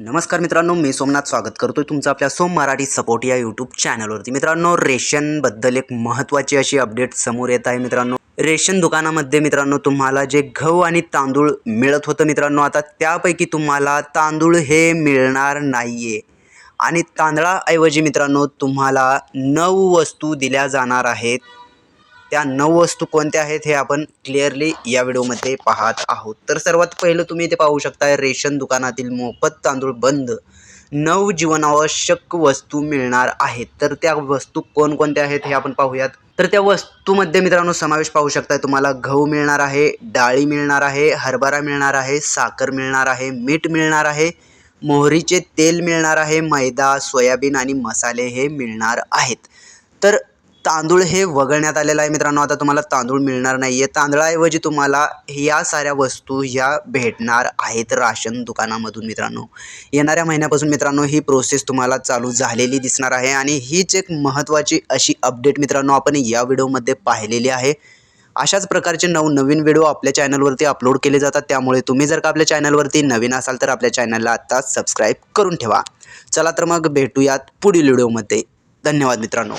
नमस्कार मित्रांनो मी सोमनाथ स्वागत करतोय तुमचं आपल्या सोम मराठी सपोर्ट या यूट्यूब चॅनलवरती मित्रांनो रेशनबद्दल एक महत्त्वाची अशी अपडेट समोर येत आहे मित्रांनो. रेशन दुकानामध्ये मित्रांनो तुम्हाला जे गहू आणि तांदूळ मिळत होतं मित्रांनो आता त्यापैकी तुम्हाला तांदूळ हे मिळणार नाही आहे आणि तांदळाऐवजी मित्रांनो तुम्हाला नऊ वस्तू दिल्या जाणार आहेत. त्या नऊ वस्तू कोणत्या आहेत हे आपण क्लिअरली या व्हिडिओमध्ये पाहत आहोत. तर सर्वात पहिलं तुम्ही इथे पाहू शकता रेशन दुकानातील मोफत तांदूळ बंद. नऊ जीवनावश्यक वस्तू मिळणार आहेत. तर त्या वस्तू कोणकोणत्या आहेत हे आपण पाहूयात. तर त्या वस्तूमध्ये मित्रांनो समावेश पाहू शकताय तुम्हाला गहू मिळणार आहे डाळी मिळणार आहे हरभरा मिळणार आहे साखर मिळणार आहे मीठ मिळणार आहे मोहरीचे तेल मिळणार आहे मैदा सोयाबीन आणि मसाले हे मिळणार आहेत. तर तांदूळ हे वगळण्यात आलेलं आहे मित्रांनो. आता तुम्हाला तांदूळ मिळणार नाही आहे तांदळाऐवजी तुम्हाला या साऱ्या वस्तू ह्या भेटणार आहेत राशन दुकानामधून मित्रांनो. येणाऱ्या महिन्यापासून मित्रांनो ही प्रोसेस तुम्हाला चालू झालेली दिसणार आहे. आणि हीच एक महत्त्वाची अशी अपडेट मित्रांनो आपण या व्हिडिओमध्ये पाहिलेली आहे. अशाच प्रकारचे नवनवीन व्हिडिओ आपल्या चॅनलवरती अपलोड केले जातात. त्यामुळे तुम्ही जर का आपल्या चॅनलवरती नवीन असाल तर आपल्या चॅनलला आत्ताच सबस्क्राईब करून ठेवा. चला तर मग भेटूयात पुढील व्हिडिओमध्ये. धन्यवाद मित्रांनो.